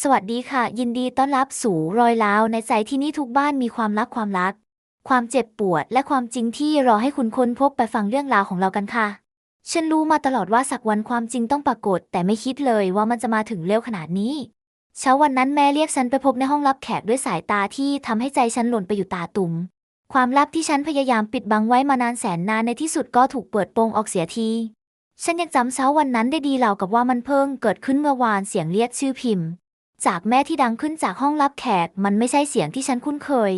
สวัสดีค่ะ ยินดีต้อนรับสู่รอยร้าวในใจที่นี่ทุกบ้านมีความรักความรัก ความเจ็บปวดและความจริงที่รอให้คุณค้นพบไปฟังเรื่องราวของเรากันค่ะ ฉันรู้มาตลอดว่าสักวันความจริงต้องปรากฏ แต่ไม่คิดเลยว่ามันจะมาถึงเร็วขนาดนี้เช้าวันนั้นแม่เรียกฉันไปพบในห้องรับแขกด้วยสายตาที่ทำให้ใจฉันหล่นไปอยู่ตาตุ่มความลับที่ฉันพยายามปิดบังไว้มานานแสนนานในที่สุดก็ถูกเปิดโปงออกเสียทีฉันยังจำเช้าวันนั้นได้ดีรากับว่ามันเพิ่งเกิดขึ้นเมื่อวานเสียงเรียกชื่อพิมพ์ จากแม่ที่ดังขึ้นจากห้องรับแขก มันไม่ใช่เสียงที่ฉันคุ้นเคย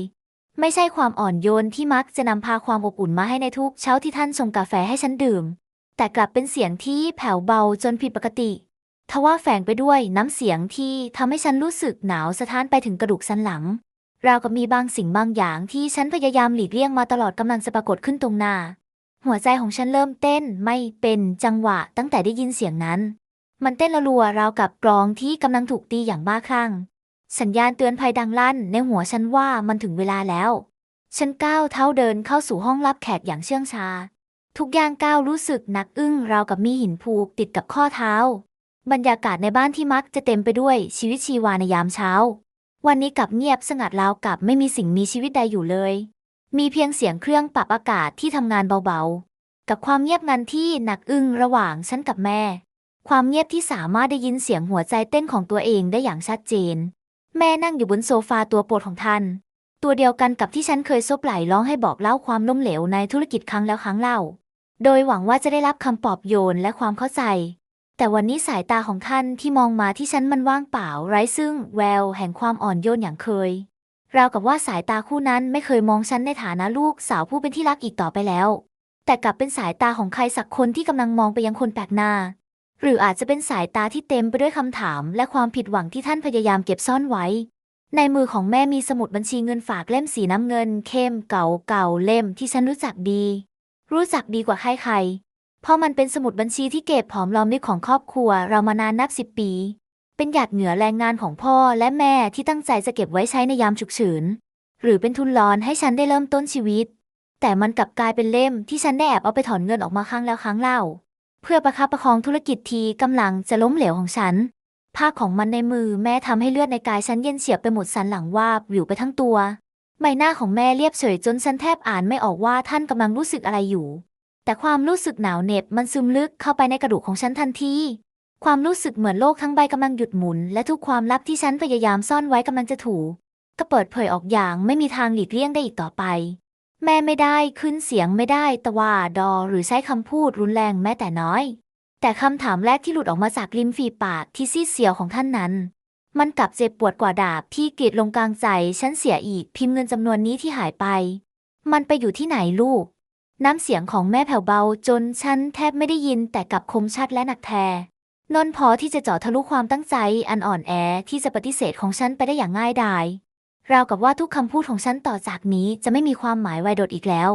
ไม่ใช่ความอ่อนโยนที่มักจะนำพาความอบอุ่นมาให้ในทุกเช้าที่ท่านส่งกาแฟให้ฉันดื่ม แต่กลับเป็นเสียงที่แผ่วเบาจนผิดปกติ ทว่าแฝงไปด้วยน้ำเสียงที่ทำให้ฉันรู้สึกหนาวสะท้านไปถึงกระดูกสันหลัง ราวกับมีบางสิ่งบางอย่างที่ฉันพยายามหลีกเลี่ยงมาตลอดกำลังจะปรากฏขึ้นตรงหน้าหัวใจของฉันเริ่มเต้นไม่เป็นจังหวะตั้งแต่ได้ยินเสียงนั้น มันเต้นระรัวราวกับกลองที่กำลังถูกตีอย่างบ้าคลั่ง สัญญาณเตือนภัยดังลั่นในหัวฉันว่ามันถึงเวลาแล้ว ฉันก้าวเท้าเดินเข้าสู่ห้องรับแขกอย่างเชื่องช้า ทุกย่างก้าวรู้สึกหนักอึ้งราวกับมีหินผูกติดกับข้อเท้า บรรยากาศในบ้านที่มักจะเต็มไปด้วยชีวิตชีวาในยามเช้า วันนี้กลับเงียบสงัดราวกับไม่มีสิ่งมีชีวิตใดอยู่เลย มีเพียงเสียงเครื่องปรับอากาศที่ทำงานเบาๆ กับความเงียบงันที่หนักอึ้งระหว่างฉันกับแม่ ความเงียบที่สามารถได้ยินเสียงหัวใจเต้นของตัวเองได้อย่างชัดเจน แม่นั่งอยู่บนโซฟาตัวโปรดของท่าน ตัวเดียวกันกับที่ฉันเคยซบไหลร้องให้บอกเล่าความล้มเหลวในธุรกิจครั้งแล้วครั้งเล่า โดยหวังว่าจะได้รับคำปลอบโยนและความเข้าใจ แต่วันนี้สายตาของท่านที่มองมาที่ฉันมันว่างเปล่า ไร้ซึ่งแววแห่งความอ่อนโยนอย่างเคยราวกับว่าสายตาคู่นั้นไม่เคยมองฉันในฐานะลูกสาวผู้เป็นที่รักอีกต่อไปแล้ว แต่กลับเป็นสายตาของใครสักคนที่กำลังมองไปยังคนแปลกหน้า หรืออาจจะเป็นสายตาที่เต็มไปด้วยคำถาม และความผิดหวังที่ท่านพยายามเก็บซ่อนไว้ ในมือของแม่มีสมุดบัญชีเงินฝากเล่มสีน้ำเงิน เข้มเก่าเก่าเล่มที่ฉันรู้จักดี รู้จักดีกว่าใครๆเพราะมันเป็นสมุดบัญชีที่เก็บหอมรอมริบของครอบครัว เรามานานนับสิบปี เป็นหยาดเหงื่อแรงงานของพ่อและแม่ที่ตั้งใจจะเก็บไว้ใช้ในยามฉุกเฉินหรือเป็นทุนรอนให้ฉันได้เริ่มต้นชีวิต แต่มันกลับกลายเป็นเล่มที่ฉันได้แอบเอาไปถอนเงินออกมาครั้งแล้วครั้งเล่า เพื่อประคับประคองธุรกิจทีกำลังจะล้มเหลวของฉันภาของมันในมือแม่ทำให้เลือดในกายฉันเย็นเฉียบไปหมดสันหลังวาบวิวไปทั้งตัว ใบหน้าของแม่เรียบเฉยจนฉันแทบอ่านไม่ออกว่าท่านกำลังรู้สึกอะไรอยู่ แต่ความรู้สึกหนาวเหน็บมันซึมลึกเข้าไปในกระดูกของฉันทันทีความรู้สึกเหมือนโลกทั้งใบกำลังหยุดหมุน และทุกความลับที่ฉันพยายามซ่อนไว้กำลังจะถูกก็เปิดเผยออกอย่างไม่มีทางหลีกเลี่ยงได้อีกต่อไป แม่ไม่ได้ขึ้นเสียงไม่ได้ตะว่าดอหรือใช้คำพูดรุนแรงแม้แต่น้อย แต่คำถามแรกที่หลุดออกมาจากริมฝีปากที่ซีดเสียวของท่านนั้น มันกลับเจ็บปวดกว่าดาบที่กรีดลงกลางใจฉันเสียอีกพิมพ์เงินจำนวนนี้ที่หายไป มันไปอยู่ที่ไหนลูก น้ำเสียงของแม่แผ่วเบาจนฉันแทบไม่ได้ยินแต่กลับคมชัดและหนักแทนนพอที่จะเจาะทะลุความตั้งใจอันอ่อนแอที่จะปฏิเสธของฉันไปได้อย่างง่ายดาย ราวกับว่าทุกคำพูดของฉันต่อจากนี้จะไม่มีความหมายไวโดดอีกแล้ว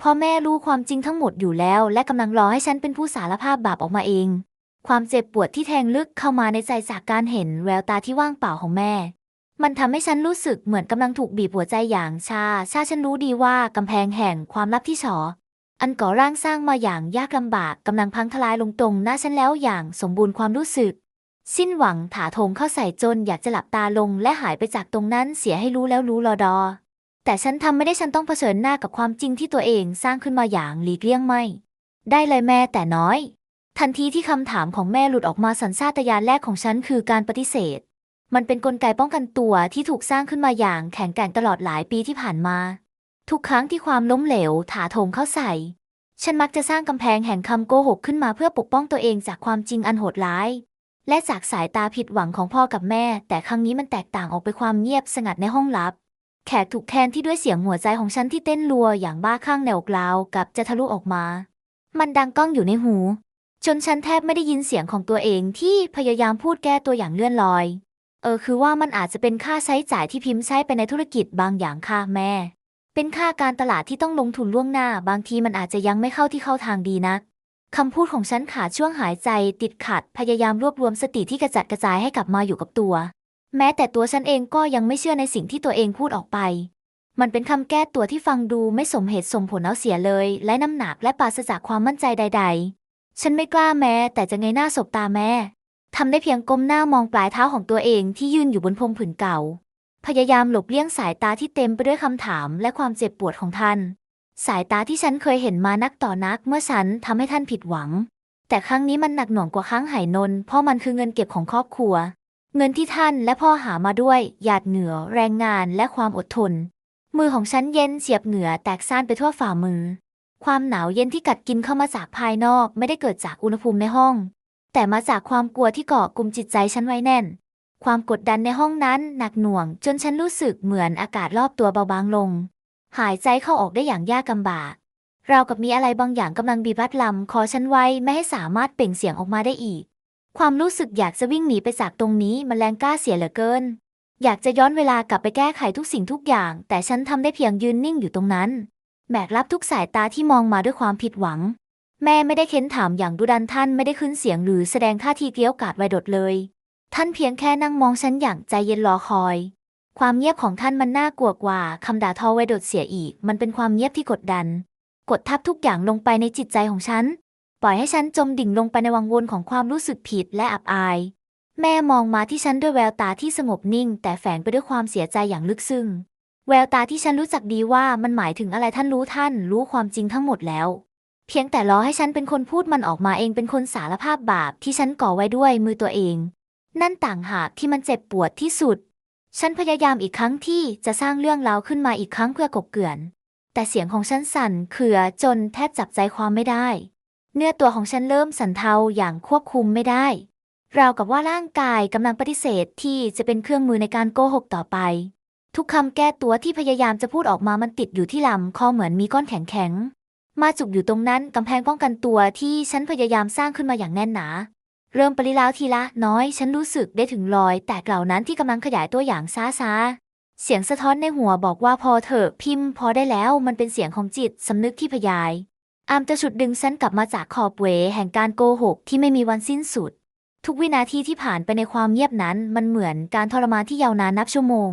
พ่อแม่รู้ความจริงทั้งหมดอยู่แล้ว และกำลังรอให้ฉันเป็นผู้สารภาพบาปออกมาเอง ความเจ็บปวดที่แทงลึกเข้ามาในใจจากการเห็นแววตาที่ว่างเปล่าของแม่ มันทำให้ฉันรู้สึกเหมือนกำลังถูกบีบหัวใจอย่างชา ชาฉันรู้ดีว่ากำแพงแห่งความลับที่ฉออันก่อร่างสร้างมาอย่างยากลำบากกำลังพังทลายลงตรงหน้าฉันแล้วอย่างสมบูรณ์ความรู้สึก สิ้นหวังถาโถมเข้าใส่จนอยากจะหลับตาลงและหายไปจากตรงนั้นเสียให้รู้แล้วรู้รอดอ แต่ฉันทำไม่ได้ฉันต้องเผชิญหน้ากับความจริงที่ตัวเองสร้างขึ้นมาอย่างหลีกเลี่ยงไม่ ได้เลยแม่แต่น้อย ทันทีที่คำถามของแม่หลุดออกมาสัญชาตญาณแรกของฉันคือการปฏิเสธ มันเป็นนกลไกป้องกันตัวที่ถูกสร้างขึ้นมาอย่างแข็งแกร่งตลอดหลายปีที่ผ่านมา ทุกครั้งที่ความล้มเหลวถาโถมเข้าใส่ ฉันมักจะสร้างกำแพงแห่งคำโกหกขึ้นมาเพื่อปกป้องตัวเองจากความจริงอันโหดร้าย และจากสายตาผิดหวังของพ่อกับแม่ แต่ครั้งนี้มันแตกต่างออกไปความเงียบสงัดในห้องลับ แขกถูกแทนที่ด้วยเสียงหัวใจของฉันที่เต้นรัวอย่างบ้าคลั่งแนวกลาวกับจะทะลุออกมา มันดังก้องอยู่ในหู จนฉันแทบไม่ได้ยินเสียงของตัวเองที่พยายามพูดแก้ตัวอย่างเลื่อนลอย เออคือว่ามันอาจจะเป็นค่าใช้จ่ายที่พิมพ์ใช้ไปในธุรกิจบางอย่างค่ะแม่ เป็นค่าการตลาดที่ต้องลงทุนล่วงหน้า บางทีมันอาจจะยังไม่เข้าที่เข้าทางดีนัก คำพูดของฉันขาดช่วงหายใจติดขัดพยายามรวบรวมสติที่กระจัดกระจายให้กลับมาอยู่กับตัว แม้แต่ตัวฉันเองก็ยังไม่เชื่อในสิ่งที่ตัวเองพูดออกไป มันเป็นคำแก้ตัวที่ฟังดูไม่สมเหตุสมผลเอาเสียเลย และน้ำหนักและปราศจากความมั่นใจใด ๆ ฉันไม่กล้าแม้ แต่จะไงหน้าสบตาแม่ทำได้เพียงก้มหน้ามองปลายเท้าของตัวเองที่ยืนอยู่บนพรมผืนเก่า พยายามหลบเลี่ยงสายตาที่เต็มไปด้วยคำถามและความเจ็บปวดของท่าน สายตาที่ฉันเคยเห็นมานักต่อนักเมื่อฉันทำให้ท่านผิดหวัง แต่ครั้งนี้มันหนักหน่วงกว่าครั้งไหนนนเพราะมันคือเงินเก็บของครอบครัว เงินที่ท่านและพ่อหามาด้วยหยาดเหงื่อแรงงานและความอดทน มือของฉันเย็นเสียบเหงื่อแตกซ่านไปทั่วฝ่ามือ ความหนาวเย็นที่กัดกินเข้ามาจากภายนอกไม่ได้เกิดจากอุณหภูมิในห้อง แต่มาจากความกลัวที่เกาะกลุ่มจิตใจฉันไว้แน่น ความกดดันในห้องนั้นหนักหน่วง จนฉันรู้สึกเหมือนอากาศรอบตัวเบาบางลง หายใจเข้าออกได้อย่างยากลำบาก เรากับมีอะไรบางอย่างกำลังบีบรัดลำคอฉันไว้ไม่ให้สามารถเปล่งเสียงออกมาได้อีก ความรู้สึกอยากจะวิ่งหนีไปจากตรงนี้มันแรงกล้าเสียเหลือเกิน อยากจะย้อนเวลากลับไปแก้ไขทุกสิ่งทุกอย่าง แต่ฉันทำได้เพียงยืนนิ่งอยู่ตรงนั้นแบกรับทุกสายตาที่มองมาด้วยความผิดหวัง แม่ไม่ได้เค้นถามอย่างดุดันท่านไม่ได้ขึ้นเสียงหรือแสดงท่าทีเกรี้ยวกราดไวดดเลย ท่านเพียงแค่นั่งมองฉันอย่างใจเย็นรอคอย ความเงียบของท่านมันน่ากลัวกว่าคำด่าทอไวโดดเสียอีก มันเป็นความเงียบที่กดดัน กดทับทุกอย่างลงไปในจิตใจของฉัน ปล่อยให้ฉันจมดิ่งลงไปในวังวนของความรู้สึกผิดและอับอาย แม่มองมาที่ฉันด้วยแววตาที่สงบนิ่ง แต่แฝงไปด้วยความเสียใจอย่างลึกซึ้ง แววตาที่ฉันรู้จักดีว่ามันหมายถึงอะไรท่านรู้ท่าน รู้ความจริงทั้งหมดแล้ว เพียงแต่รอให้ฉันเป็นคนพูดมันออกมาเองเป็นคนสารภาพบาปที่ฉันก่อไว้ด้วยมือตัวเอง นั่นต่างหากที่มันเจ็บปวดที่สุด ฉันพยายามอีกครั้งที่จะสร้างเรื่องราวขึ้นมาอีกครั้งเพื่อกบเกลื่อน แต่เสียงของฉันสั่นเขือจนแทบจับใจความไม่ได้ เนื้อตัวของฉันเริ่มสั่นเทาอย่างควบคุมไม่ได้ ราวกับว่าร่างกายกำลังปฏิเสธที่จะเป็นเครื่องมือในการโกหกต่อไป ทุกคำแก้ตัวที่พยายามจะพูดออกมามันติดอยู่ที่ลำคอเหมือนมีก้อนแข็งๆมาจุกอยู่ตรงนั้นกำแพงป้องกันตัวที่ฉันพยายามสร้างขึ้นมาอย่างแน่นหนา เริ่มปริล้าวทีละน้อย ฉันรู้สึกได้ถึงรอย แตกเหล่านั้นที่กำลังขยายตัวอย่างช้าเสียงสะท้อนในหัวบอกว่าพอเถอะพิมพ์พอได้แล้วมันเป็นเสียงของจิตสำนึกที่พยาย อามจะฉุดดึงฉันกลับมาจากขอบเวแห่งการโกหกที่ไม่มีวันสิ้นสุด ทุกวินาทีที่ผ่านไปในความเงียบนั้น มันเหมือนการทรมานที่ยาวนานนับชั่วโมง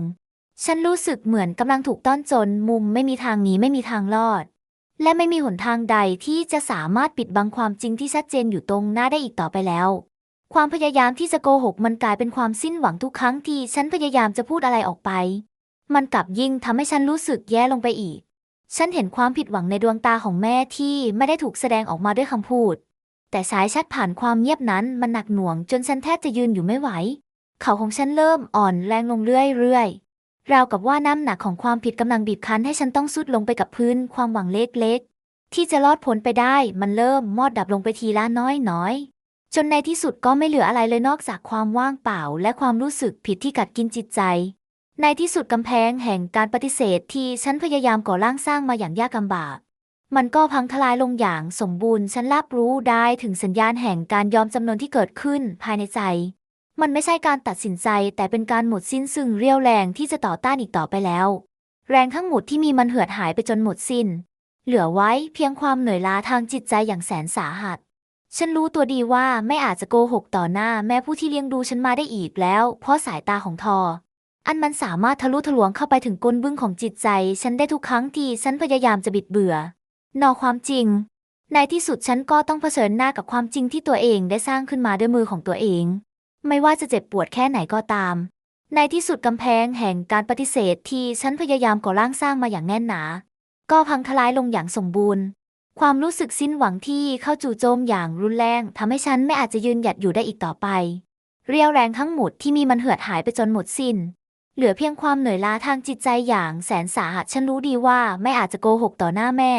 ฉันรู้สึกเหมือนกำลังถูกต้อนจน มุมไม่มีทางหนีไม่มีทางรอด และไม่มีหนทางใดที่จะสามารถปิดบังความจริงที่ชัดเจนอยู่ตรงหน้าได้อีกต่อไปแล้ว ความพยายามที่จะโกหกมันกลายเป็นความสิ้นหวังทุกครั้งที่ฉันพยายามจะพูดอะไรออกไป มันกลับยิ่งทำให้ฉันรู้สึกแย่ลงไปอีก ฉันเห็นความผิดหวังในดวงตาของแม่ที่ไม่ได้ถูกแสดงออกมาด้วยคำพูด แต่สายชัดผ่านความเงียบนั้นมันหนักหน่วงจนฉันแทบจะยืนอยู่ไม่ไหว เขาของฉันเริ่มอ่อนแรงลงเรื่อยๆ ราวกับว่าน้ำหนักของความผิดกำลังบีบคั้นให้ฉันต้องสุดลงไปกับพื้น ความหวังเล็กๆ ที่จะรอดพ้นไปได้มันเริ่มมอดดับลงไปทีละน้อยๆ จนในที่สุดก็ไม่เหลืออะไรเลยนอกจากความว่างเปล่า และความรู้สึกผิดที่กัดกินจิตใจ ในที่สุดกำแพงแห่งการปฏิเสธที่ฉันพยายามก่อร่างสร้างมาอย่างยากลำบาก มันก็พังทลายลงอย่างสมบูรณ์ ฉันรับรู้ได้ถึงสัญญาณแห่งการยอมจำนนที่เกิดขึ้นภายในใจ มันไม่ใช่การตัดสินใจ แต่เป็นการหมดสิ้นซึ่งเรี่ยวแรงที่จะต่อต้านอีกต่อไปแล้ว แรงทั้งหมดที่มีมันเหือดหายไปจนหมดสิ้น เหลือไว้เพียงความเหนื่อยล้าทางจิตใจอย่างแสนสาหัส ฉันรู้ตัวดีว่าไม่อาจจะโกหกต่อหน้าแม่ผู้ที่เลี้ยงดูฉันมาได้อีกแล้ว เพราะสายตาของทอ อันมันสามารถทะลุทะลวงเข้าไปถึงก้นบึ้งของจิตใจ ฉันได้ทุกครั้งที่ฉันพยายามจะบิดเบือนอความจริง ในที่สุดฉันก็ต้องเผชิญหน้ากับความจริงที่ตัวเองได้สร้างขึ้นมาด้วยมือของตัวเอง ไม่ว่าจะเจ็บปวดแค่ไหนก็ตาม ในที่สุดกำแพงแห่งการปฏิเสธที่ฉันพยายามก่อร่างสร้างมาอย่างแน่นหนา ก็พังทลายลงอย่างสมบูรณ์ ความรู้สึกสิ้นหวังที่เข้าจู่โจมอย่างรุนแรงทำให้ฉันไม่อาจจะยืนหยัดอยู่ได้อีกต่อไป เรียวแรงทั้งหมดที่มีมันเหือดหายไปจนหมดสิ้น เหลือเพียงความเหนื่อยล้าทางจิตใจอย่างแสนสาหัสฉันรู้ดีว่าไม่อาจจะโกหกต่อหน้าแม่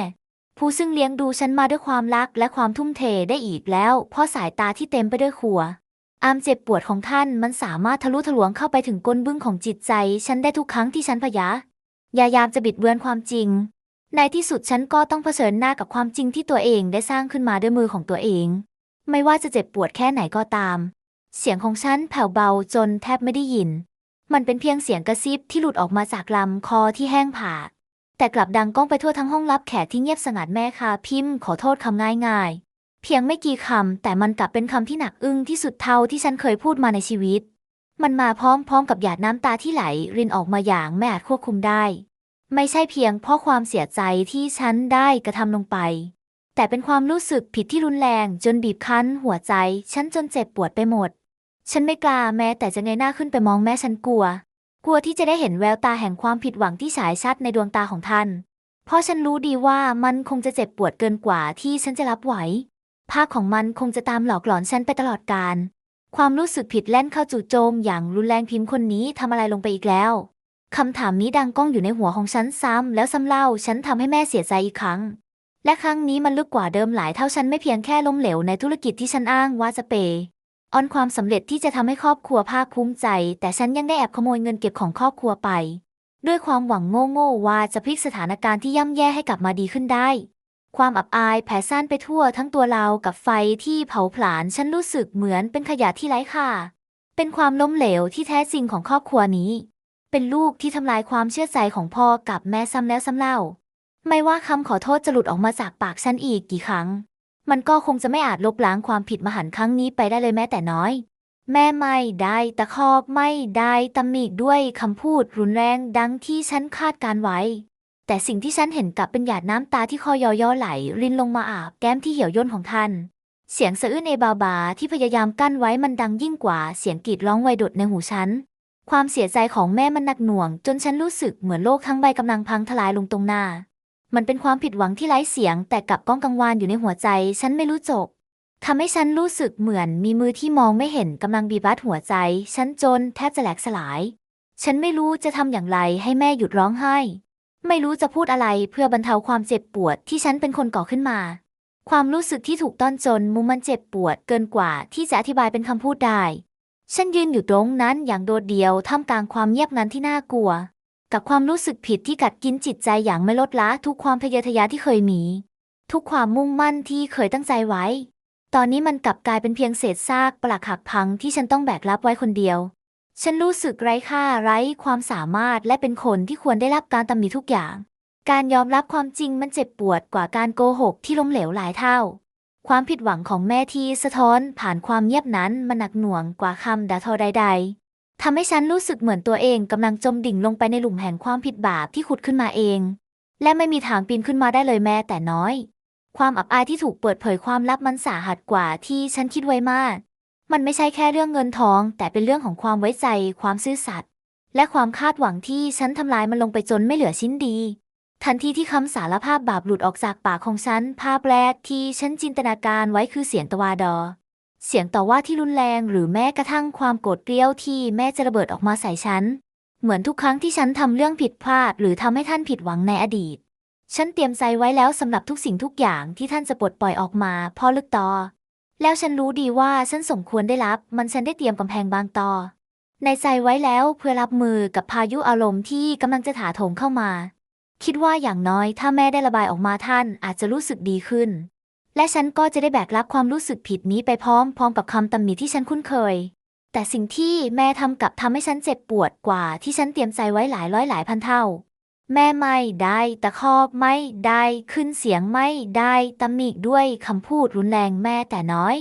ผู้ซึ่งเลี้ยงดูฉันมาด้วยความรักและความทุ่มเทได้อีกแล้ว เพราะสายตาที่เต็มไปด้วยขัวอามเจ็บปวดของท่านมันสามารถทะลุทะลวงเข้าไปถึงก้นบึ้งของจิตใจ ฉันได้ทุกครั้งที่ฉันพยายามจะบิดเบือนความจริง ในที่สุดฉันก็ต้องเผชิญหน้ากับความจริงที่ตัวเองได้สร้างขึ้นมาด้วยมือของตัวเอง ไม่ว่าจะเจ็บปวดแค่ไหนก็ตาม เสียงของฉันแผ่วเบาจนแทบไม่ได้ยิน มันเป็นเพียงเสียงกระซิบที่หลุดออกมาจากลำคอที่แห้งผากแต่กลับดังก้องไปทั่วทั้งห้องรับแขกที่เงียบสงัดแม่ค่ะพิมพ์ขอโทษคำง่ายๆ เพียงไม่กี่คำแต่มันกลับเป็นคำที่หนักอึ้งที่สุดเท่าที่ฉันเคยพูดมาในชีวิต มันมาพร้อมๆกับหยาดน้ำตาที่ไหลรินออกมาอย่างไม่อาจควบคุมได้ ไม่ใช่เพียงเพราะความเสียใจที่ฉันได้กระทำลงไป แต่เป็นความรู้สึกผิดที่รุนแรงจนบีบคั้นหัวใจ ฉันจนเจ็บปวดไปหมด ฉันไม่กล้าแม้แต่จะเงยหน้าขึ้นไปมองแม่ฉันกลัว กลัวที่จะได้เห็นแววตาแห่งความผิดหวังที่ฉายชัดในดวงตาของท่าน เพราะฉันรู้ดีว่ามันคงจะเจ็บปวดเกินกว่าที่ฉันจะรับไหว ภาพของมันคงจะตามหลอกหลอนฉันไปตลอดกาลความรู้สึกผิดแล่นเข้าจู่โจมอย่างรุนแรงพิมพ์คนนี้ทำอะไรลงไปอีกแล้ว คำถามนี้ดังก้องอยู่ในหัวของฉันซ้ำแล้วซ้ำเล่า ฉันทำให้แม่เสียใจอีกครั้ง และครั้งนี้มันลึกกว่าเดิมหลายเท่าฉันไม่เพียงแค่ล้มเหลวในธุรกิจที่ฉันอ้างว่าจะเปย์ออนความสำเร็จที่จะทำให้ครอบครัวภาคภูมิใจ แต่ฉันยังได้แอบขโมยเงินเก็บของครอบครัวไป ด้วยความหวังโง่ๆว่าจะพลิกสถานการณ์ที่ย่ำแย่ให้กลับมาดีขึ้นได้ ความอับอายแผ่ซ่านไปทั่วทั้งตัวเรากับไฟที่เผาผลาญฉันรู้สึกเหมือนเป็นขยะที่ไร้ค่าเป็นความล้มเหลวที่แท้จริงของครอบครัวนี้ เป็นลูกที่ทำลายความเชื่อใจของพ่อกับแม่ซ้ำแล้วซ้ำเล่า ไม่ว่าคำขอโทษจะหลุดออกมาจากปากฉันอีกกี่ครั้ง มันก็คงจะไม่อาจลบล้างความผิดมหันต์ครั้งนี้ไปได้เลยแม้แต่น้อย แม่ไม่ได้ตะคอกไม่ได้ตำหนิด้วยคำพูดรุนแรงดังที่ฉันคาดการไว้ แต่สิ่งที่ฉันเห็นกลับเป็นหยาดน้ำตาที่คอยอย่อไหล รินลงมาอาบแก้มที่เหี่ยวย่นของท่านเสียงสะอื้นเอบาบาที่พยายามกั้นไว้มันดังยิ่งกว่าเสียงกรีดร้องไวดดในหูฉัน ความเสียใจของแม่มันหนักหน่วง จนฉันรู้สึกเหมือนโลกทั้งใบกำลังพังทลายลงตรงหน้า มันเป็นความผิดหวังที่ไร้เสียง แต่กลับก้องกังวานอยู่ในหัวใจ ฉันไม่รู้จบทำให้ฉันรู้สึกเหมือนมีมือที่มองไม่เห็นกำลังบีบรัดหัวใจ ฉันจนแทบจะแหลกสลาย ฉันไม่รู้จะทำอย่างไรให้แม่หยุดร้องไห้ ไม่รู้จะพูดอะไรเพื่อบรรเทาความเจ็บปวดที่ฉันเป็นคนก่อขึ้นมา ความรู้สึกที่ถูกต้อนจนมุมมันเจ็บปวดเกินกว่าที่จะอธิบายเป็นคำพูดได้ ฉันยืนอยู่ตรงนั้นอย่างโดดเดี่ยวท่ามกลางความเงียบนั้นที่น่ากลัว กับความรู้สึกผิดที่กัดกินจิตใจอย่างไม่ลดละทุกความทะเยอทะยานที่เคยมี ทุกความมุ่งมั่นที่เคยตั้งใจไว้ ตอนนี้มันกลับกลายเป็นเพียงเศษซากปลักหักพังที่ฉันต้องแบกรับไว้คนเดียว ฉันรู้สึกไร้ค่าไร้ความสามารถและเป็นคนที่ควรได้รับการตำหนิทุกอย่าง การยอมรับความจริงมันเจ็บปวดกว่าการโกหกที่ล้มเหลวหลายเท่า ความผิดหวังของแม่ที่สะท้อนผ่านความเงียบนั้นมันหนักหน่วงกว่าคำด่าทอใด ๆทำให้ฉันรู้สึกเหมือนตัวเองกำลังจมดิ่งลงไปในหลุมแห่งความผิดบาปที่ขุดขึ้นมาเอง และไม่มีทางปีนขึ้นมาได้เลยแม้แต่น้อย ความอับอายที่ถูกเปิดเผยความลับมันสาหัสกว่าที่ฉันคิดไว้มาก มันไม่ใช่แค่เรื่องเงินทอง แต่เป็นเรื่องของความไว้ใจ ความซื่อสัตย์และความคาดหวังที่ฉันทำลายมันลงไปจนไม่เหลือชิ้นดี ทันทีที่คำสารภาพบาปหลุดออกจากปากของฉัน ภาพแรกที่ฉันจินตนาการไว้คือเสียงตะวาดอ เสียงต่อว่าที่รุนแรงหรือแม้กระทั่งความโกรธเกรี้ยวที่แม่จะระเบิดออกมาใส่ฉัน เหมือนทุกครั้งที่ฉันทำเรื่องผิดพลาด หรือทำให้ท่านผิดหวังในอดีต ฉันเตรียมใจไว้แล้วสำหรับทุกสิ่งทุกอย่างที่ท่านจะปลดปล่อยออกมาพ่อลึกต่อ แล้วฉันรู้ดีว่าฉันสมควรได้รับ มันฉันได้เตรียมกำแพงบางต่อ ในใจไว้แล้วเพื่อรับมือกับพายุอารมณ์ที่กำลังจะถาโถมเข้ามา คิดว่าอย่างน้อยถ้าแม่ได้ระบายออกมาท่านอาจจะรู้สึกดีขึ้น และฉันก็จะได้แบกรับความรู้สึกผิดนี้ไปพร้อมพร้อมกับคำตำหนิที่ฉันคุ้นเคย แต่สิ่งที่แม่ทำกลับทำให้ฉันเจ็บปวดกว่าที่ฉันเตรียมใจไว้หลายร้อยหลายพันเท่า แม่ไม่ได้ตะคอกไม่ได้ขึ้นเสียงไม่ได้ตำหนิด้วยคำพูดรุนแรงแม่แต่น้อย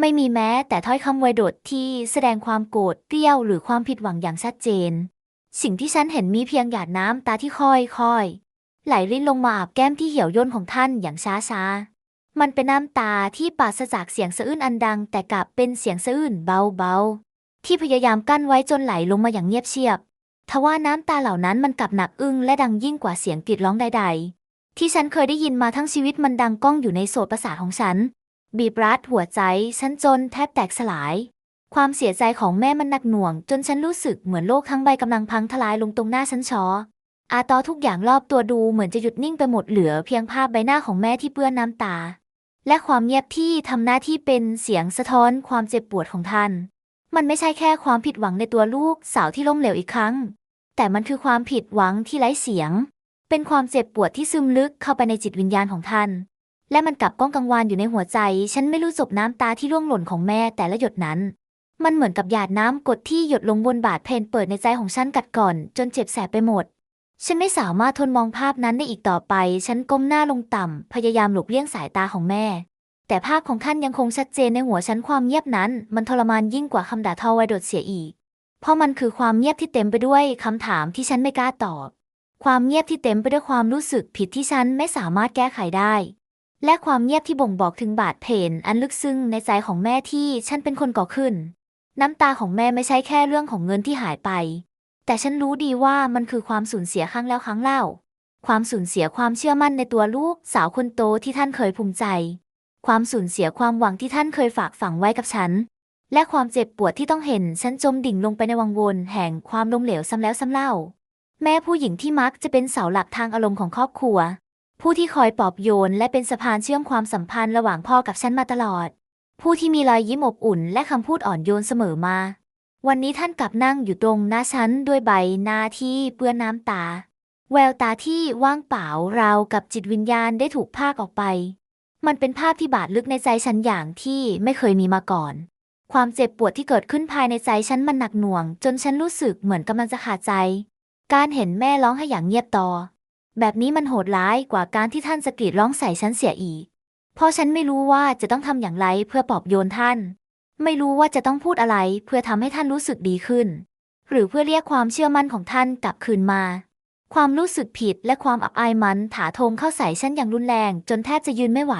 ไม่มีแม้แต่ถ้อยคำไวยโดดที่แสดงความโกรธเกรี้ยวหรือความผิดหวังอย่างชัดเจน สิ่งที่ฉันเห็นมีเพียงหยาดน้ำตาที่ค่อยๆไหลรินลงมาอาบแก้มที่เหี่ยวย่นของท่านอย่างช้าๆมันเป็นน้ำตาที่ปราศจากเสียงสะอื้นอันดัง แต่กลับเป็นเสียงสะอื้นเบาๆ ที่พยายามกั้นไว้จนไหลลงมาอย่างเงียบเชียบทว่าน้ำตาเหล่านั้นมันกลับหนักอึ้งและดังยิ่งกว่าเสียงกรีดร้องใด ๆ ที่ฉันเคยได้ยินมาทั้งชีวิตมันดังก้องอยู่ในโสตประสาทของฉัน บีบรัดหัวใจฉันจนแทบแตกสลาย ความเสียใจของแม่มันหนักหน่วง จนฉันรู้สึกเหมือนโลกทั้งใบกำลังพังทลายลงตรงหน้าฉันชออาตอทุกอย่างรอบตัวดูเหมือนจะหยุดนิ่งไปหมดเหลือเพียงภาพใบหน้าของแม่ที่เปื้อนน้ำตา และความเงียบที่ทำหน้าที่เป็นเสียงสะท้อนความเจ็บปวดของท่าน มันไม่ใช่แค่ความผิดหวังในตัวลูกสาวที่ล้มเหลวอีกครั้ง แต่มันคือความผิดหวังที่ไร้เสียง เป็นความเจ็บปวดที่ซึมลึกเข้าไปในจิตวิญญาณของท่าน และมันกลับก้องกังวานอยู่ในหัวใจ ฉันไม่รู้จบน้ำตาที่ร่วงหล่นของแม่แต่ละหยดนั้น มันเหมือนกับหยาดน้ำกดที่หยดลงบนบาดเพนเปิดในใจของฉันกัดก่อน จนเจ็บแสบไปหมด ฉันไม่สามารถทนมองภาพนั้นได้อีกต่อไป ฉันก้มหน้าลงต่ำ พยายามหลบเลี่ยงสายตาของแม่ แต่ภาพของท่านยังคงชัดเจนในหัวฉันความเงียบนั้น มันทรมานยิ่งกว่าคำด่าทอไวโดดเสียอีก เพราะมันคือความเงียบที่เต็มไปด้วยคำถามที่ฉันไม่กล้าตอบ ความเงียบที่เต็มไปด้วยความรู้สึกผิดที่ฉันไม่สามารถแก้ไขได้และความเงียบที่บ่งบอกถึงบาดเพนอันลึกซึ้งในใจของแม่ที่ฉันเป็นคนก่อขึ้น น้ำตาของแม่ไม่ใช่แค่เรื่องของเงินที่หายไป แต่ฉันรู้ดีว่ามันคือความสูญเสียครั้งแล้วครั้งเล่า ความสูญเสียความเชื่อมั่นในตัวลูกสาวคนโตที่ท่านเคยภูมิใจ ความสูญเสียความหวังที่ท่านเคยฝากฝังไว้กับฉัน และความเจ็บปวดที่ต้องเห็นฉันจมดิ่งลงไปในวังวนแห่งความล้มเหลวซ้ำแล้วซ้ำเล่า แม่ผู้หญิงที่มักจะเป็นเสาหลักทางอารมณ์ของครอบครัว ผู้ที่คอยปลอบโยนและเป็นสะพานเชื่อมความสัมพันธ์ระหว่างพ่อกับฉันมาตลอด ผู้ที่มีรอยยิ้มอบอุ่นและคำพูดอ่อนโยนเสมอมา วันนี้ท่านกลับนั่งอยู่ตรงหน้าฉันด้วยใบหน้าที่เปื้อนน้ำตา แววตาที่ว่างเปล่า ราวกับจิตวิญญาณได้ถูกพากออกไป มันเป็นภาพที่บาดลึกในใจฉันอย่างที่ไม่เคยมีมาก่อน ความเจ็บปวดที่เกิดขึ้นภายในใจฉันมันหนักหน่วง จนฉันรู้สึกเหมือนกำลังจะขาดใจ การเห็นแม่ร้องให้อย่างเงียบต่อ แบบนี้มันโหดร้ายกว่าการที่ท่านจะกรีดร้องใส่ฉันเสียอีก เพราะฉันไม่รู้ว่าจะต้องทำอย่างไรเพื่อปลอบโยนท่าน ไม่รู้ว่าจะต้องพูดอะไรเพื่อทำให้ท่านรู้สึกดีขึ้น หรือเพื่อเรียกความเชื่อมั่นของท่านกลับคืนมา ความรู้สึกผิดและความอับอายมันถาโถมเข้าใส่ฉันอย่างรุนแรง จนแทบจะยืนไม่ไหว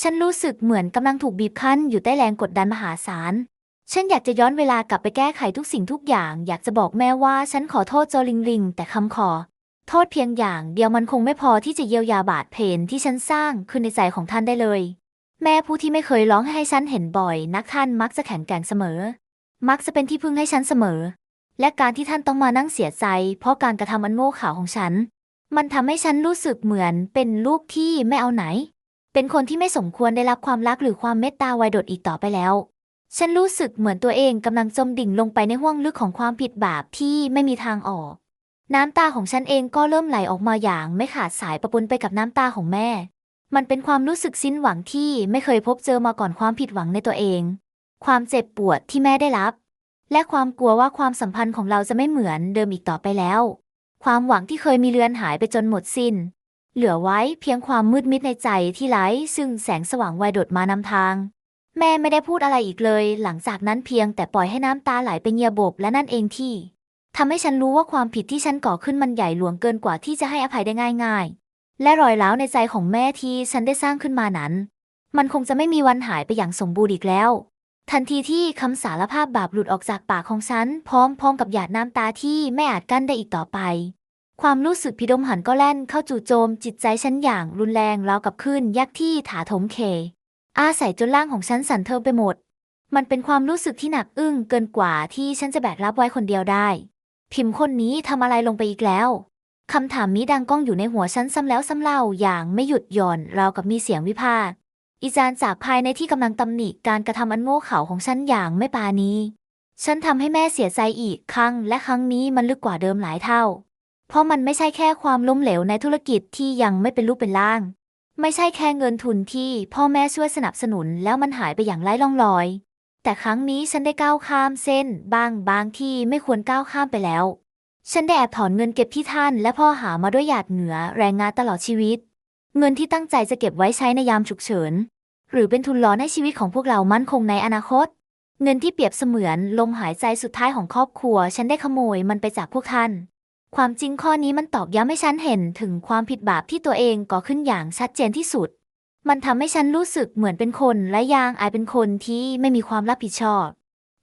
ฉันรู้สึกเหมือนกำลังถูกบีบคั้นอยู่ใต้แรงกดดันมหาศาล ฉันอยากจะย้อนเวลากลับไปแก้ไขทุกสิ่งทุกอย่าง อยากจะบอกแม่ว่าฉันขอโทษโจลิงลิง แต่คำขอ โทษเพียงอย่างเดียวมันคงไม่พอที่จะเยียวยาบาดเพนที่ฉันสร้างขึ้นในใจของท่านได้เลย แม่ผู้ที่ไม่เคยร้องให้ฉันเห็นบ่อย นักท่านมักจะแข็งแกร่งเสมอ มักจะเป็นที่พึ่งให้ฉันเสมอ และการที่ท่านต้องมานั่งเสียใจ เพราะการกระทำอันโง่เขลาของฉัน มันทำให้ฉันรู้สึกเหมือนเป็นลูกที่ไม่เอาไหน เป็นคนที่ไม่สมควรได้รับความรักหรือความเมตตาไวโดดอีกต่อไปแล้ว ฉันรู้สึกเหมือนตัวเองกำลังจมดิ่งลงไปในห้วงลึกของความผิดบาปที่ไม่มีทางออก น้ำตาของฉันเองก็เริ่มไหลออกมาอย่างไม่ขาดสายประปนไปกับน้ำตาของแม่ มันเป็นความรู้สึกสิ้นหวังที่ไม่เคยพบเจอมาก่อนความผิดหวังในตัวเอง ความเจ็บปวดที่แม่ได้รับ และความกลัวว่าความสัมพันธ์ของเราจะไม่เหมือนเดิมอีกต่อไปแล้ว ความหวังที่เคยมีเลือนหายไปจนหมดสิน้น เหลือไว้เพียงความมืดมิดในใจที่ไร้ซึ่งแสงสว่างไวโดดมานำทาง แม่ไม่ได้พูดอะไรอีกเลย หลังจากนั้นเพียงแต่ปล่อยให้น้ำตาไหลไปเงียบกและนั่นเองที่ ทำให้ฉันรู้ว่าความผิดที่ฉันก่อขึ้นมันใหญ่หลวงเกินกว่าที่จะให้อภัยได้ง่าย ๆ และรอยร้าวในใจของแม่ที่ฉันได้สร้างขึ้นมานั้น มันคงจะไม่มีวันหายไปอย่างสมบูรณ์อีกแล้ว ทันทีที่คำสารภาพบาปหลุดออกจากปากของฉัน พร้อมๆกับหยาดน้ำตาที่ไม่อาจกั้นได้อีกต่อไป ความรู้สึกพิดมหันก็แล่นเข้าจู่โจมจิตใจฉันอย่างรุนแรงราวกับคลื่นยักษ์ที่ถาโถมเค อาศัยจนร่างของฉันสั่นเทิมไปหมดมันเป็นความรู้สึกที่หนักอึ้งเกินกว่าที่ฉันจะแบกรับไว้คนเดียวได้ พิมพ์คนนี้ทำอะไรลงไปอีกแล้วคำถามนี้ดังก้องอยู่ในหัวฉันซ้ำแล้วซ้ำเล่าอย่างไม่หยุดหย่อนราวกับมีเสียงวิพากษ์อีจานจากภายในที่กำลังตำหนิการกระทำอันโง่เขลาของฉันอย่างไม่ปราณีฉันทำให้แม่เสียใจอีกครั้ง และครั้งนี้มันลึกกว่าเดิมหลายเท่า เพราะมันไม่ใช่แค่ความล้มเหลวในธุรกิจที่ยังไม่เป็นรูปเป็นร่าง ไม่ใช่แค่เงินทุนที่พ่อแม่ช่วยสนับสนุนแล้วมันหายไปอย่างไร้ร่องรอย แต่ครั้งนี้ฉันได้ก้าวข้ามเส้นบางบางที่ไม่ควรก้าวข้ามไปแล้ว ฉันได้แอบถอนเงินเก็บที่ท่าน และพ่อหามาด้วยหยาดเหงื่อแรงงานตลอดชีวิต เงินที่ตั้งใจจะเก็บไว้ใช้ในยามฉุกเฉิน หรือเป็นทุนหล้อให้ชีวิตของพวกเรามั่นคงในอนาคต เงินที่เปรียบเสมือนลมหายใจสุดท้ายของครอบครัว ฉันได้ขโมยมันไปจากพวกท่าน ความจริงข้อนี้มันตอกย้ำให้ฉันเห็นถึงความผิดบาปที่ตัวเองก่อขึ้นอย่างชัดเจนที่สุด มันทำให้ฉันรู้สึกเหมือนเป็นคนและยางอายเป็นคนที่ไม่มีความรับผิดชอบ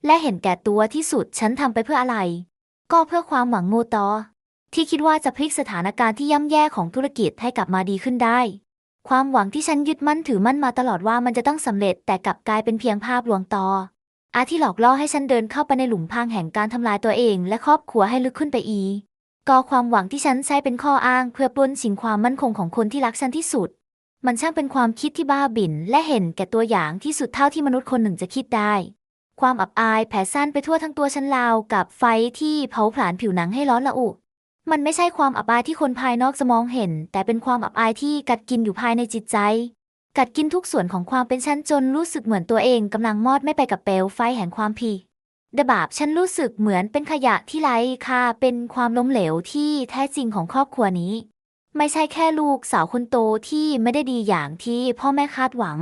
และเห็นแก่ตัวที่สุดฉันทำไปเพื่ออะไร ก็เพื่อความหวังโงตอที่คิดว่าจะพลิกสถานการณ์ที่ย่ำแย่ของธุรกิจให้กลับมาดีขึ้นได้ ความหวังที่ฉันยึดมั่นถือมั่นมาตลอดว่ามันจะต้องสำเร็จแต่กลับกลายเป็นเพียงภาพลวงตออาที่หลอกล่อให้ฉันเดินเข้าไปในหลุมพรางแห่งการทำลายตัวเอง และครอบครัวให้ลึกขึ้นไปอีกก็ความหวังที่ฉันใช้เป็นข้ออ้างเพื่อปล้นชิงความมั่นคงของคนที่รักฉันที่สุด มันช่างเป็นความคิดที่บ้าบิ่นและเห็นแก่ตัวอย่างที่สุดเท่าที่มนุษย์คนหนึ่งจะคิดได้ ความอับอายแผ่ซ่านไปทั่วทั้งตัวฉันราวกับไฟที่เผาผลาญผิวหนังให้ร้อนระอุ มันไม่ใช่ความอับอายที่คนภายนอกจะมองเห็น แต่เป็นความอับอายที่กัดกินอยู่ภายในจิตใจ กัดกินทุกส่วนของความเป็นฉันจนรู้สึกเหมือนตัวเองกำลังมอดไม่ไปกับเปลวไฟแห่งความผิดดบาบฉันรู้สึกเหมือนเป็นขยะที่ไร้ค่าเป็นความล้มเหลวที่แท้จริงของครอบครัวนี้ ไม่ใช่แค่ลูกสาวคนโตที่ไม่ได้ดีอย่างที่พ่อแม่คาดหวัง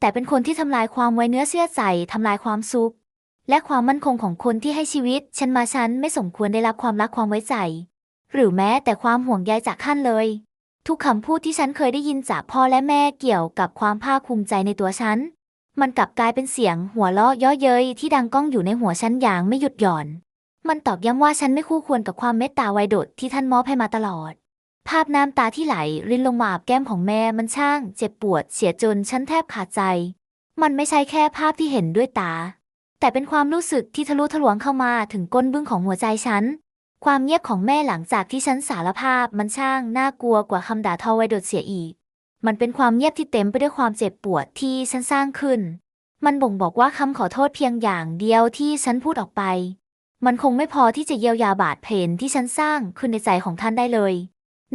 แต่เป็นคนที่ทำลายความไว้เนื้อเชื่อใจทำลายความสุข และความมั่นคงของคนที่ให้ชีวิต ฉันมาฉันไม่สมควรได้รับความรักความไว้ใจ หรือแม้แต่ความห่วงใยจากท่านเลย ทุกคำพูดที่ฉันเคยได้ยินจากพ่อและแม่เกี่ยวกับความภาคภูมิใจในตัวฉัน มันกลับกลายเป็นเสียง หัวเราะเย่อเย้ยที่ดังก้องอยู่ในหัวฉันอย่างไม่หยุดหย่อน มันตอกย้ำว่าฉันไม่คู่ควรกับความเมตตาไวโดดที่ท่านมอบให้มาตลอด ภาพน้ำตาที่ไหลรินลงมาอาบแก้มของแม่มันช่าง เจ็บปวดเสียจนฉันแทบขาดใจ มันไม่ใช่แค่ภาพที่เห็นด้วยตา แต่เป็นความรู้สึกที่ทะลุทะลวงเข้ามาถึงก้นบึ้งของหัวใจฉัน ความเงียบของแม่หลังจากที่ฉันสารภาพมันช่างน่ากลัวกว่าคำด่าทอไวโดดเสียอีก มันเป็นความเงียบที่เต็มไปด้วยความเจ็บปวดที่ฉันสร้างขึ้น มันบ่งบอกว่าคำขอโทษเพียงอย่างเดียวที่ฉันพูดออกไป มันคงไม่พอที่จะเยียวยาบาดเพนที่ฉันสร้างขึ้นในใจของท่านได้เลย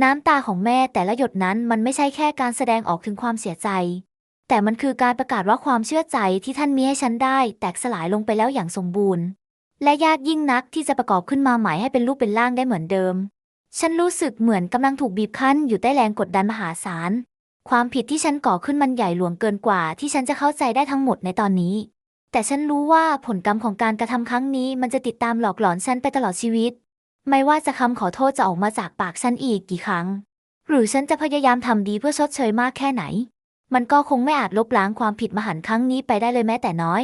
น้ำตาของแม่แต่ละหยดนั้นมันไม่ใช่แค่การแสดงออกถึงความเสียใจ แต่มันคือการประกาศว่าความเชื่อใจที่ท่านมีให้ฉันได้ แตกสลายลงไปแล้วอย่างสมบูรณ์ และยากยิ่งนักที่จะประกอบขึ้นมาใหม่ให้เป็นรูปเป็นร่างได้เหมือนเดิม ฉันรู้สึกเหมือนกำลังถูกบีบคั้นอยู่ใต้แรงกดดันมหาศาล ความผิดที่ฉันก่อขึ้นมันใหญ่หลวงเกินกว่า ที่ฉันจะเข้าใจได้ทั้งหมดในตอนนี้ แต่ฉันรู้ว่าผลกรรมของการกระทำครั้งนี้ มันจะติดตามหลอกหลอนฉันไปตลอดชีวิต ไม่ว่าจะคำขอโทษจะออกมาจากปากฉันอีกกี่ครั้ง หรือฉันจะพยายามทำดีเพื่อชดเชยมากแค่ไหน มันก็คงไม่อาจลบล้างความผิดมหันต์ครั้งนี้ไปได้เลยแม้แต่น้อย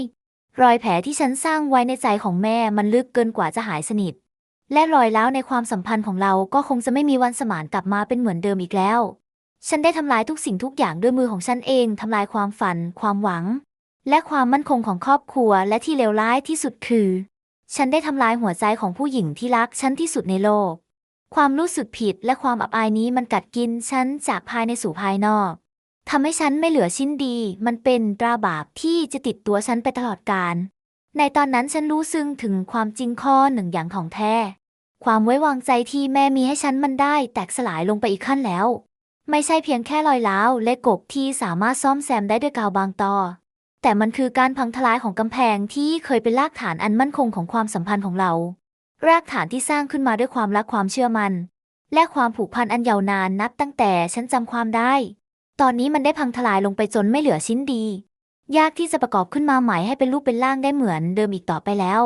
รอยแผลที่ฉันสร้างไว้ในใจของแม่มันลึกเกินกว่าจะหายสนิท และรอยร้าวในความสัมพันธ์ของเราก็คงจะไม่มีวันสมานกลับมาเป็นเหมือนเดิมอีกแล้ว ฉันได้ทำลายทุกสิ่งทุกอย่างด้วยมือของฉันเองทำลายความฝัน ความหวัง และความมั่นคงของครอบครัวและที่เลวร้ายที่สุดคือ ฉันได้ทำลายหัวใจของผู้หญิงที่รักฉันที่สุดในโลก ความรู้สึกผิดและความอับอายนี้มันกัดกินฉันจากภายในสู่ภายนอกทำให้ฉันไม่เหลือชิ้นดี มันเป็นตราบาปที่จะติดตัวฉันไปตลอดกาล ในตอนนั้นฉันรู้ซึ้งถึงความจริงข้อหนึ่งอย่างของแท้ ความไว้วางใจที่แม่มีให้ฉันมันได้แตกสลายลงไปอีกขั้นแล้ว ไม่ใช่เพียงแค่รอยร้าวและกบที่สามารถซ่อมแซมได้ด้วยกาวบางตอ แต่มันคือการพังทลายของกำแพงที่เคยเป็นรากฐานอันมั่นคงของความสัมพันธ์ของเรา รากฐานที่สร้างขึ้นมาด้วยความรักความเชื่อมัน่นและความผูกพันอันยาวนานนับตั้งแต่ฉันจำความได้ ตอนนี้มันได้พังทลายลงไปจนไม่เหลือชิ้นดี ยากที่จะประกอบขึ้นมาใหม่ให้เป็นรูปเป็นร่างได้เหมือนเดิมอีกต่อไปแล้ว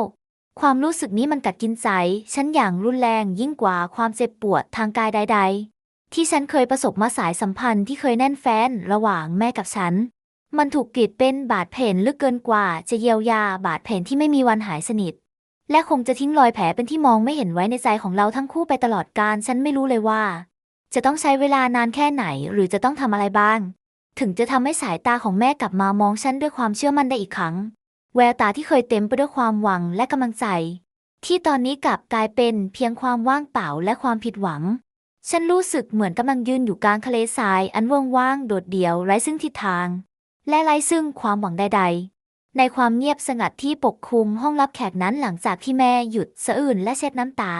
ความรู้สึกนี้มันกัดกินใจฉันอย่างรุนแรงยิ่งกว่าความเจ็บปวดทางกายใด ๆ ที่ฉันเคยประสบมาสายสัมพันธ์ที่เคยแน่นแฟ้นระหว่างแม่กับฉัน มันถูกกรีดเป็นบาดแผลลึกเกินกว่า จะเยียวยาบาดแผลที่ไม่มีวันหายสนิท และคงจะทิ้งรอยแผลเป็นที่มองไม่เห็นไว้ในใจของเราทั้งคู่ไปตลอดกาลฉันไม่รู้เลยว่า จะต้องใช้เวลานานแค่ไหนหรือจะต้องทำอะไรบ้าง ถึงจะทำให้สายตาของแม่กลับมามองฉันด้วยความเชื่อมั่นได้อีกครั้ง แววตาที่เคยเต็มไปด้วยความหวังและกำลังใจ ที่ตอนนี้กลับกลายเป็นเพียงความว่างเปล่าและความผิดหวังฉันรู้สึกเหมือนกำลังยืนอยู่กลางทะเลทรายอันวิงว่างโดดเดี่ยวไร้ซึ่งทิศทาง และไร้ซึ่งความหวังใด ๆ ในความเงียบสงัดที่ปกคลุมห้องรับแขกนั้นหลังจากที่แม่หยุดสะอื่นและเช็ดน้ำตา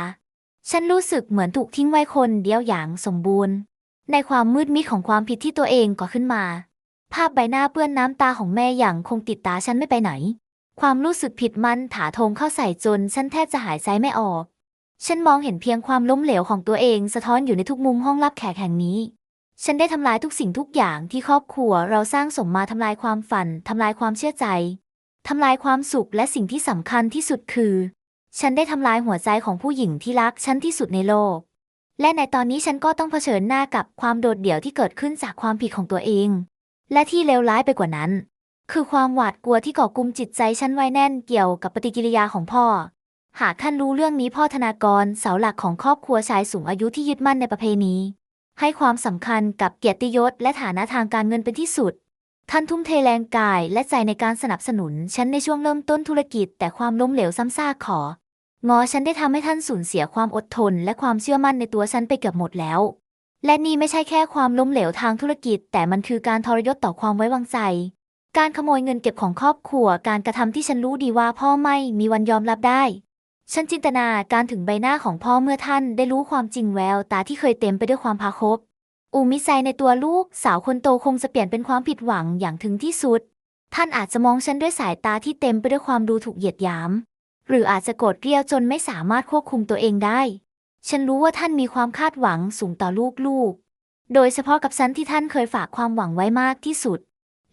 ฉันรู้สึกเหมือนถูกทิ้งไว้คนเดียวอย่างสมบูรณ์ ในความมืดมิดของความผิดที่ตัวเองก่อขึ้นมา ภาพใบหน้าเปื้อนน้ำตาของแม่อย่างคงติดตาฉันไม่ไปไหน ความรู้สึกผิดมันถาโถมเข้าใส่จนฉันแทบจะหายใจไม่ออกฉันมองเห็นเพียงความล้มเหลวของตัวเองสะท้อนอยู่ในทุกมุมห้องรับแขกแห่งนี้ ฉันได้ทำลายทุกสิ่งทุกอย่างที่ครอบครัวเราสร้างสมมาทำลายความฝัน ทำลายความเชื่อใจทำลายความสุขและสิ่งที่สำคัญที่สุดคือ ฉันได้ทำลายหัวใจของผู้หญิงที่รักฉันที่สุดในโลก และในตอนนี้ฉันก็ต้องเผชิญหน้ากับความโดดเดี่ยวที่เกิดขึ้นจากความผิดของตัวเอง และที่เลวร้ายไปกว่านั้น คือความหวาดกลัวที่ก่อกุมจิตใจฉันไว้แน่นเกี่ยวกับปฏิกิริยาของพ่อ หากท่านรู้เรื่องนี้พ่อธนากรเสาหลักของครอบครัวชายสูงอายุที่ยึดมั่นในประเพณี ให้ความสำคัญกับเกียรติยศและฐานะทางการเงินเป็นที่สุด ท่านทุ่มเทแรงกายและใจในการสนับสนุนฉันในช่วงเริ่มต้นธุรกิจ แต่ความล้มเหลวซ้ำซากของอฉันได้ทำให้ท่านสูญเสียความอดทน และความเชื่อมั่นในตัวฉันไปเกือบหมดแล้ว และนี่ไม่ใช่แค่ความล้มเหลวทางธุรกิจ แต่มันคือการทรยศต่อความไว้วางใจ การขโมยเงินเก็บของครอบครัว การกระทำที่ฉันรู้ดีว่าพ่อไม่มีวันยอมรับได้ ฉันจินตนาการถึงใบหน้าของพ่อเมื่อท่านได้รู้ความจริงแววตาที่เคยเต็มไปด้วยความพาคบ อูมิไซในตัวลูกสาวคนโตคงจะเปลี่ยนเป็นความผิดหวังอย่างถึงที่สุด ท่านอาจจะมองฉันด้วยสายตาที่เต็มไปด้วยความดูถูกเหยียดหยาม หรืออาจจะโกรธเกรียวจนไม่สามารถควบคุมตัวเองได้ ฉันรู้ว่าท่านมีความคาดหวังสูงต่อลูกๆ โดยเฉพาะกับฉันที่ท่านเคยฝากความหวังไว้มากที่สุด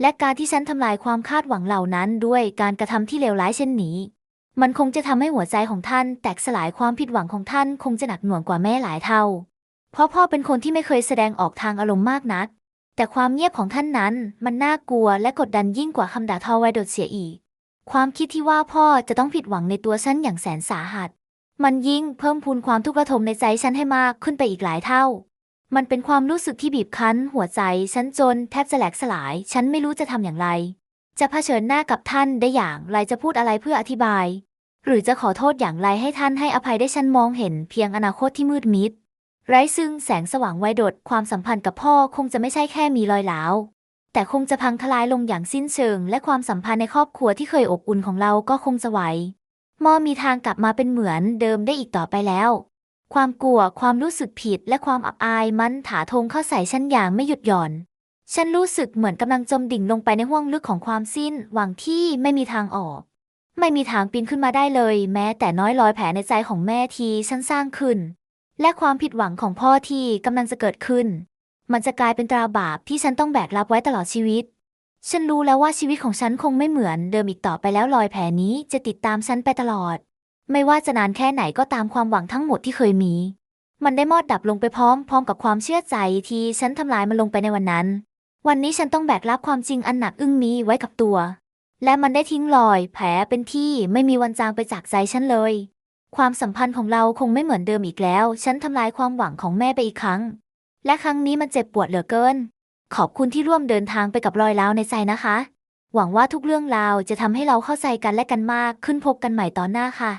และการที่ฉันทำลายความคาดหวังเหล่านั้นด้วยการกระทำที่เลวร้ายเช่นนี้ มันคงจะทำให้หัวใจของท่านแตกสลายความผิดหวังของท่านคงจะหนักหน่วงกว่าแม่หลายเท่า เพราะพ่อเป็นคนที่ไม่เคยแสดงออกทางอารมณ์มากนัก แต่ความเงียบของท่านนั้นมันน่ากลัวและกดดันยิ่งกว่าคำด่าทอไวโดดเสียอีก ความคิดที่ว่าพ่อจะต้องผิดหวังในตัวฉันอย่างแสนสาหัส มันยิ่งเพิ่มพูนความทุกข์ระทมในใจฉันให้มากขึ้นไปอีกหลายเท่า มันเป็นความรู้สึกที่บีบคั้น หัวใจฉันจนแทบจะแหลกสลาย ฉันไม่รู้จะทำอย่างไร จะเผชิญหน้ากับท่านได้อย่างไรจะพูดอะไรเพื่ออธิบาย หรือจะขอโทษอย่างไรให้ท่านให้อภัยได้ฉันมองเห็นเพียงอนาคตที่มืดมิด ไร้ซึ่งแสงสว่างไวโดดความสัมพันธ์กับพ่อคงจะไม่ใช่แค่มีรอยร้าวแต่คงจะพังทลายลงอย่างสิ้นเชิง และความสัมพันธ์ในครอบครัวที่เคยอบอุ่นของเราก็คงจะไหวมอมีทางกลับมาเป็นเหมือนเดิมได้อีกต่อไปแล้ว ความกลัวความรู้สึกผิดและความอับอายมันถาโถมเข้าใส่ฉันอย่างไม่หยุดหย่อน ฉันรู้สึกเหมือนกำลังจมดิ่งลงไปในห้วงลึกของความสิ้นหวังที่ไม่มีทางออก ไม่มีทางปีนขึ้นมาได้เลย แม้แต่น้อยรอยแผลในใจของแม่ที่ฉันสร้างขึ้น และความผิดหวังของพ่อที่กำลังจะเกิดขึ้น มันจะกลายเป็นตราบาปที่ฉันต้องแบกรับไว้ตลอดชีวิต ฉันรู้แล้วว่าชีวิตของฉันคงไม่เหมือนเดิมอีกต่อไปแล้วรอยแผลนี้จะติดตามฉันไปตลอด ไม่ว่าจะนานแค่ไหนก็ตามความหวังทั้งหมดที่เคยมี มันได้มอดดับลงไปพร้อมพร้อมกับความเชื่อใจที่ฉันทำลายมันลงไปในวันนั้น วันนี้ฉันต้องแบกรับความจริงอันหนักอึ้งนี้ไว้กับตัว และมันได้ทิ้งรอย แผลเป็นที่ไม่มีวันจางไปจากใจฉันเลย ความสัมพันธ์ของเราคงไม่เหมือนเดิมอีกแล้ว ฉันทำลายความหวังของแม่ไปอีกครั้ง และครั้งนี้มันเจ็บปวดเหลือเกิน ขอบคุณที่ร่วมเดินทางไปกับรอยร้าวในใจนะคะ หวังว่าทุกเรื่องราวจะทำให้เราเข้าใจกันและกันมากขึ้นพบกันใหม่ตอนหน้าค่ะ